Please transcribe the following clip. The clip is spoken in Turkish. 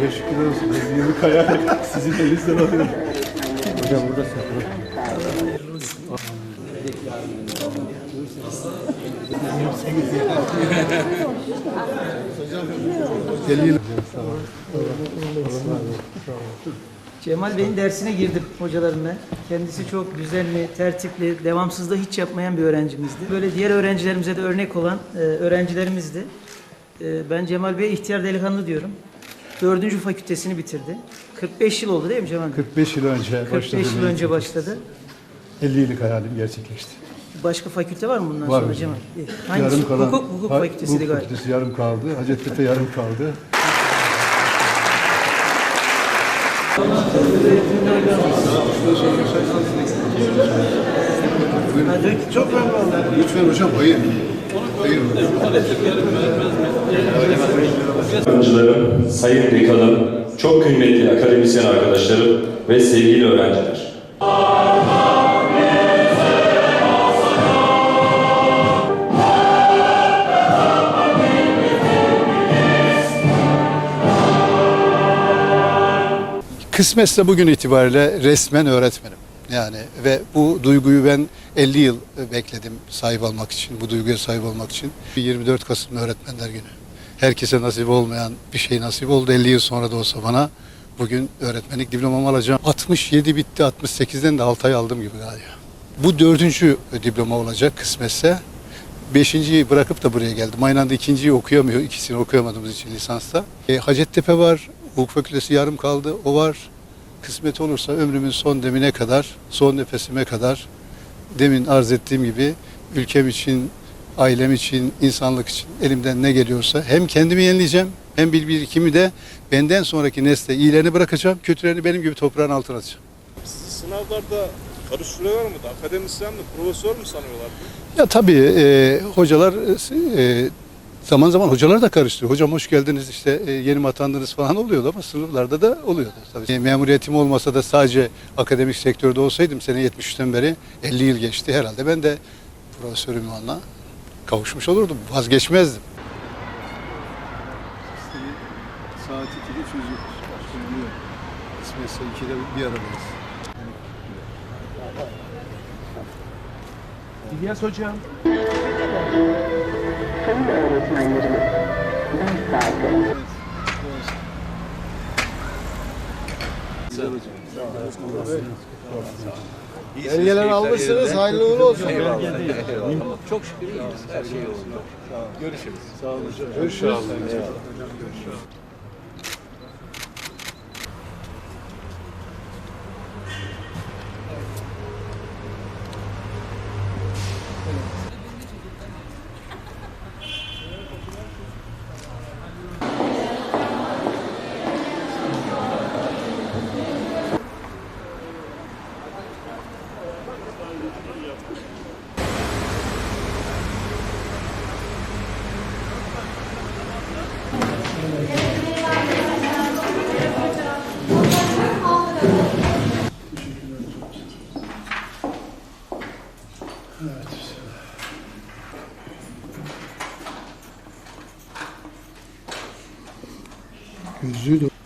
Teşekkür olsun. Ben yeni kayar sizin elinizden alıyorum. Hocam burada saklı. Cemal Bey'in dersine girdim hocalarımla. Kendisi çok düzenli, tertipli, devamsızlığı hiç yapmayan bir öğrencimizdi. Böyle diğer öğrencilerimize de örnek olan e, öğrencilerimizdi. E, ben Cemal Bey'e ihtiyar delikanlı diyorum. Dördüncü fakültesini bitirdi. 45 yıl oldu değil mi Cemal Bey? 45 yıl önce 45 yıl başladım. önce başladı. 50 yıllık hayalim gerçekleşti. Başka fakülte var mı bundan Var sonra. Cemal? Hangisi? Yarım kalan, hukuk, hukuk fakültesiydi hukuk galiba. fakültesi yarım kaldı. Hacettepe yarım kaldı. Çok memnun oldum. Lütfen hocam hayır. Öğrencilerim, sayın dekanım, çok kıymetli akademisyen arkadaşlarım ve sevgili öğrenciler. Kısmetse bugün itibariyle resmen öğretmenim. Yani ve bu duyguyu ben 50 yıl bekledim sahip olmak için, bu duyguya sahip olmak için. 24 Kasım Öğretmenler Günü. Herkese nasip olmayan bir şey nasip oldu 50 yıl sonra da olsa bana. Bugün öğretmenlik diplomamı alacağım. 67 bitti, 68'den de 6 ay aldım gibi galiba. Bu dördüncü diploma olacak kısmetse. Beşinciyi bırakıp da buraya geldim. Aynı anda ikinciyi okuyamıyor. ikisini okuyamadığımız için lisansta. E, Hacettepe var. Hukuk fakültesi yarım kaldı. O var. Kısmet olursa ömrümün son demine kadar, son nefesime kadar demin arz ettiğim gibi ülkem için, ailem için, insanlık için elimden ne geliyorsa hem kendimi yenileyeceğim hem bil birikimi de benden sonraki nesle iyilerini bırakacağım, kötülerini benim gibi toprağın altına atacağım. Sınavlarda karıştırıyorlar mı da akademisyen mi, profesör mü sanıyorlar? Ya tabii e, hocalar e, zaman zaman hocalar da karıştırıyor. Hocam hoş geldiniz işte e, yeni mi atandınız falan oluyordu ama sınıflarda da oluyordu. Tabii. E, memuriyetim olmasa da sadece akademik sektörde olsaydım sene 73'ten beri 50 yıl geçti herhalde. Ben de profesör ünvanına kavuşmuş olurdum. Vazgeçmezdim. Saat 2'de çözüyoruz. Kısmetse 2'de bir aradayız. İlyas Hocam. Sayın öğretmenlerimiz, ders saati. Belgeler almışsınız. Hayırlı uğurlu olsun. Çok şükür iyiyiz. Her şey yolunda. Görüşürüz. Sağ olun. Görüşürüz. Gözlüğü de